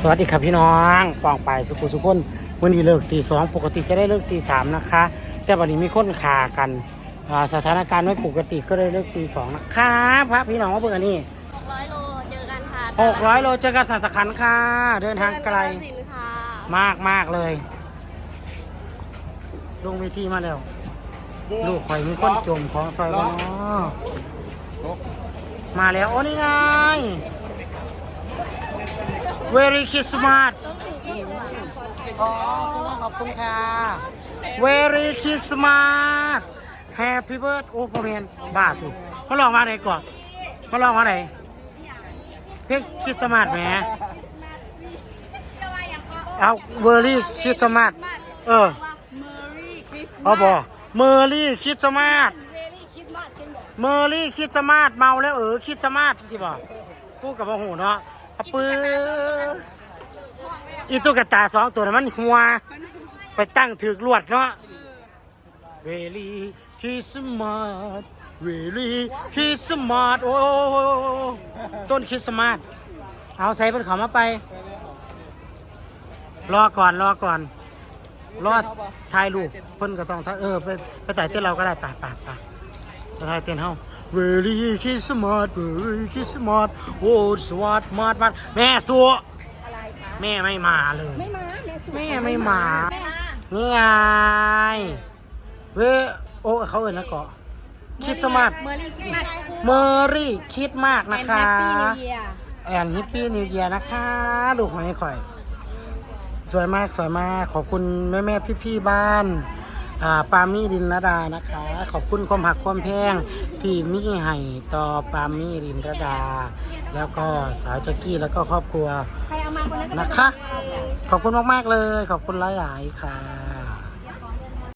สวัสดีครับพี่น้องปองไปสุขุสุขคนวันนี้เลิกตีสองปกติจะได้เลิกตีสามนะคะ แต่วันนี้มีคนขากันอ่าสถานการณ์ไม่ปกติก็เลยเลิกตีสองนะคะพระพี่น้องว่าเบื่อนี่600โลเจอกันค่ะหกร้อยโลเจอกันสันสขันธ์ค่ะ เดินทางไกลเจอสินค่ะมากมากเลยลงเวทีมาแล้ว ลูกข่อยมีคนจมของซอยบ้านมาแล้ว โอ้นี่ไง Very Christmas อ๋อขอบคุณค่ะ Very Christmas Happy birthday โอ้พ่อเมียนบ้าติมาลองมาไหนก่อนมาลองมาไหนเพลงคริสต์มาสแหมเอาเวอร์รี่คริสต์มาสเออเมอรี่คริสต์เอาบอเมอร์รี่คริสต์มาสเมอรี่คริสต์มาสจริงบอกเมอร์รี่คริสต์มาสเมาแล้วเออคริสต์มาสสิบ่พูดกับโมโหเนาะ อะปื้ออีตุ๊กตาสองตัวนั้นมันหัว ไปตั้งถือกลวดเนาะเวลีคริสต์มาสเวลีคริสต์มาสโอ้ต้นคริสต์มาสเอาใส่เป็นเขามาไป รอก่อนรอก่อน รอดถ่ายรูปเพิ่นก็ต้องถ่ายเออ ไปไปถ่ายเต้นเราก็ได้ไปไปไปไปถ่ายเต้นเฮา เวลีคริสต์มาสเวลีคริสต์มาสโอ้สวัสดมาดมาดแม่สัวอะไรคะแม่ไม่มาเลย ไม่มาแม่สุแม่ไม่มาแม่มานี่ไงเวโอ้เขาเอ่ยนะเกาะคิดสมาร์ทเมอรี่คริสต์มาสเมอรี่คิดมากนะคะแอนแฮปปี้นิวเยียร์แอนฮิปปี้นิวเยียนะคะ ดูของไอ้ข่อย สวยมากสวยมาก ขอบคุณแม่แม่พี่พี่ๆบ้านอ่า ปามี่ดินรดานะคะ ขอบคุณความหักความแพงที่มีให้ต่อปามี่ดินรดา แล้วก็สาวแจ็กกี้แล้วก็ครอบครัวนนั้นก็นะคะ ขอบคุณมากๆเลย ขอบคุณหลายๆค่ะ